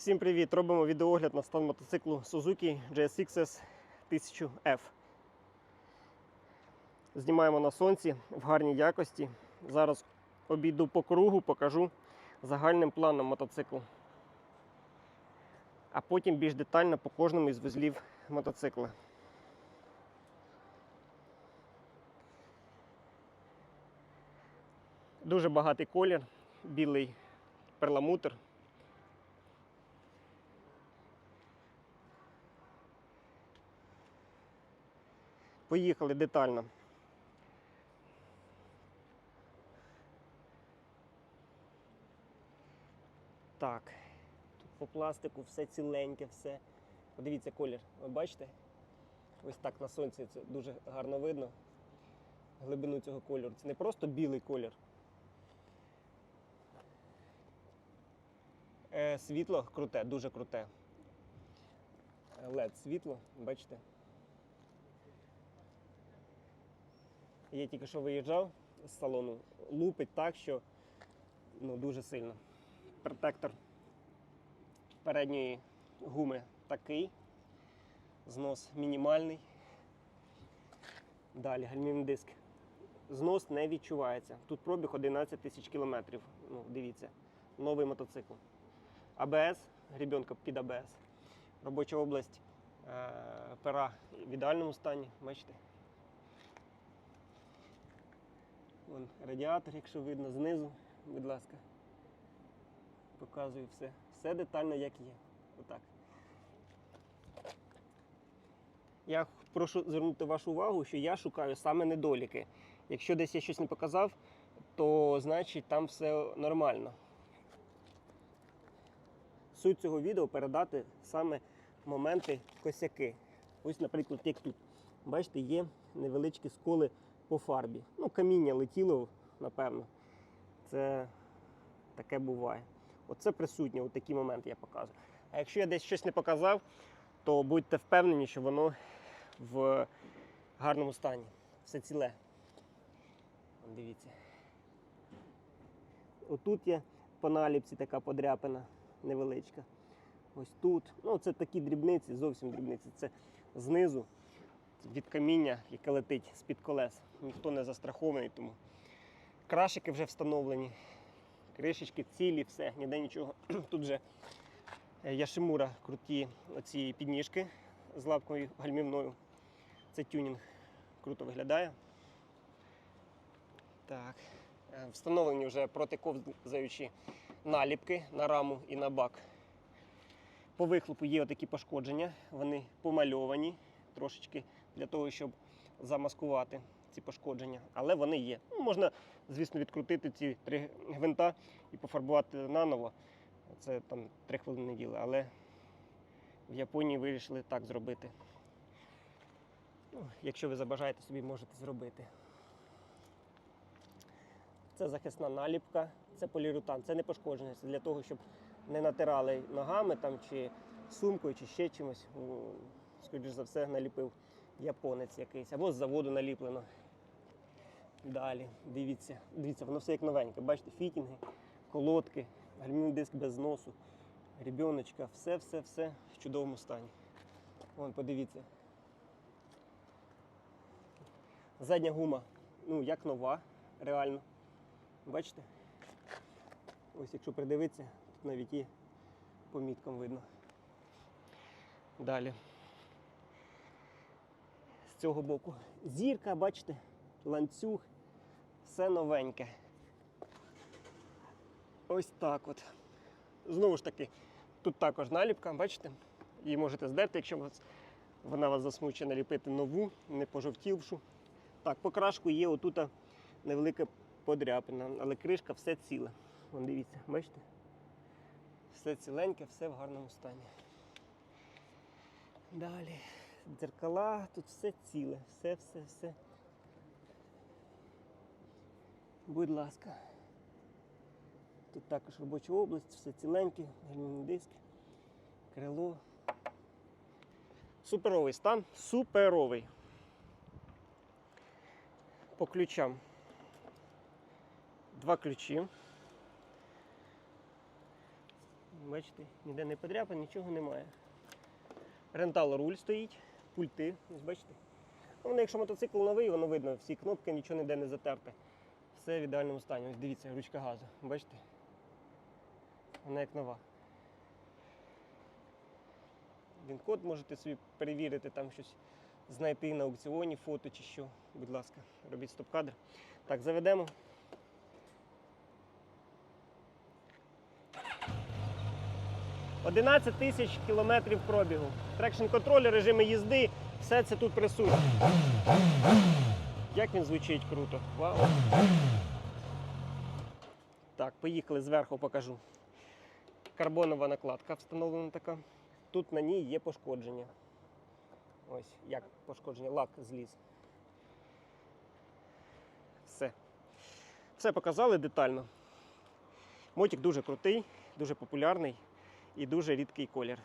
Всім привіт! Робимо відеогляд на стан мотоциклу Suzuki GSX-S 1000F. Знімаємо на сонці в гарній якості. Зараз обійду по кругу, покажу загальним планом мотоциклу. А потім більш детально по кожному із вузлів мотоцикла. Дуже багатий колір, білий перламутр. Поїхали детально. Так, тут по пластику все ціленьке, все. Подивіться колір. Ви бачите? Ось так на сонці це дуже гарно видно. Глибину цього кольору. Це не просто білий колір. Е, світло круте, дуже круте. LED світло, бачите? Я тільки що виїжджав з салону, лупить так, що ну, дуже сильно. Протектор передньої гуми такий, знос мінімальний. Далі гальмівний диск. Знос не відчувається. Тут пробіг 11 тисяч кілометрів. Ну, дивіться, новий мотоцикл. АБС, грібенка під АБС. Робоча область е, пера в ідеальному стані, бачите? Вон радіатор, якщо видно, знизу, будь ласка. Показую все. Все детально, як є. Отак. Я прошу звернути вашу увагу, що я шукаю саме недоліки. Якщо десь я щось не показав, то значить там все нормально. Суть цього відео передати саме моменти косяки. Ось, наприклад, як тут. Бачите, є невеличкі сколи по фарбі. Ну, каміння летіло, напевно. Це таке буває. Оце присутнє, от такі моменти я показую. А якщо я десь щось не показав, то будьте впевнені, що воно в гарному стані. Все ціле. Дивіться. Отут є по наліпці така подряпина невеличка. Ось тут. Ну, це такі дрібниці, зовсім дрібниці. Це знизу від каміння, яке летить з-під колес. Ніхто не застрахований, тому крашики вже встановлені, кришечки цілі, все, ніде нічого. Тут вже е, Яшимура круті оці підніжки з лапкою гальмівною. Це тюнінг круто виглядає. Так. Е, Встановлені вже протиковзаючі наліпки на раму і на бак. По вихлопу є отакі пошкодження, вони помальовані трошечки для того, щоб замаскувати ці пошкодження, але вони є. Ну, можна, звісно, відкрутити ці три гвинта і пофарбувати наново. Це там три хвилини діло, але в Японії вирішили так зробити. Ну, якщо ви забажаєте, собі можете зробити. Це захисна наліпка, це поліуретан, це не пошкодження. Це для того, щоб не натирали ногами там, чи сумкою, чи ще чимось. Скоріше за все, наліпив японець якийсь, або з заводу наліплено. Далі, дивіться, дивіться, воно все як новеньке. Бачите, фітінги, колодки, гальмівний диск без носу, ребіночка, все-все-все в чудовому стані. Вон, подивіться. Задня гума, ну, як нова, реально. Бачите? Ось якщо придивитися, тут навіть і по міткам видно. Далі. Цього боку. Зірка, бачите, ланцюг, все новеньке. Ось так от. Знову ж таки, тут також наліпка, бачите? Її можете здерти, якщо вас, вона вас засмучує наліпити нову, не пожовтівшу. Так, покрашку є отут невелика подряпина, але кришка все ціле. Вон дивіться, бачите? Все ціленьке, все в гарному стані. Далі. Дзеркала, тут все ціле, все, все, все. Будь ласка. Тут також робоча область, все ціленьке, гальмівний диск, крило. Суперовий стан, суперовий. По ключам. Два ключі. Бачите, ніде не подряпан, нічого немає. Рентал руль стоїть, пульти, ось бачите. Ну, воно, якщо мотоцикл новий, воно видно, всі кнопки, нічого ніде не затерте. Все в ідеальному стані. Ось дивіться, ручка газу. Бачите? Вона як нова. Він код можете собі перевірити, там щось знайти на аукціоні, фото чи що. Будь ласка, робіть стоп-кадр. Так, заведемо. Одинадцять тисяч кілометрів пробігу. Трекшн контроль, режими їзди, все це тут присутнє. Як він звучить круто. Вау. Так, поїхали зверху покажу. Карбонова накладка встановлена така. Тут на ній є пошкодження. Ось як пошкодження, лак зліз. Все. Все показали детально. Мотик дуже крутий, дуже популярний і дуже рідкий колір.